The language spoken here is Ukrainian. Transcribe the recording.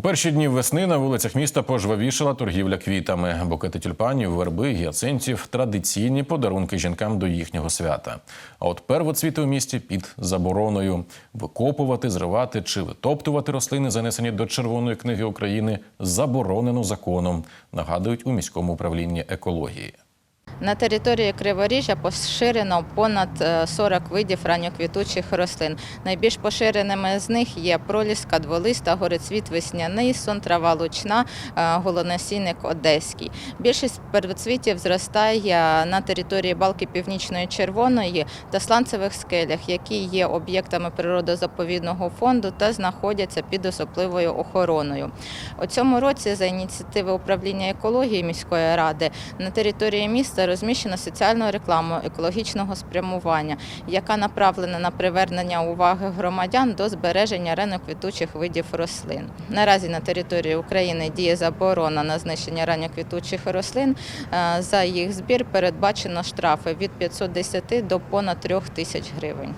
перші дні весни на вулицях міста пожвавішала торгівля квітами. Букети тюльпанів, верби, гіацинтів традиційні подарунки жінкам до їхнього свята. А от первоцвіти у місті під забороною викопувати, зривати чи витоптувати рослини, занесені до Червоної книги України, заборонено законом. Нагадують у міському управлінні екології. На території Криворіжжя поширено понад е, 40 видів ранньоквітучих рослин. Найбільш поширеними з них є проліска, дволиста, горецвіт весняний, сон трава лучна, е, голоносійник одеський. Більшість первоцвітів зростає на території балки Північної Червоної та сланцевих скелях, які є об'єктами природозаповідного фонду та знаходяться під особливою охороною. У цьому році за ініціативи управління екології міської ради на території міста розміщено соціальну рекламу екологічного спрямування, яка направлена на привернення уваги громадян до збереження ранньоквітучих видів рослин. Наразі на території України діє заборона на знищення ранньоквітучих рослин. Е, За їх збір передбачено штрафи від 510 до понад 3 тисяч гривень.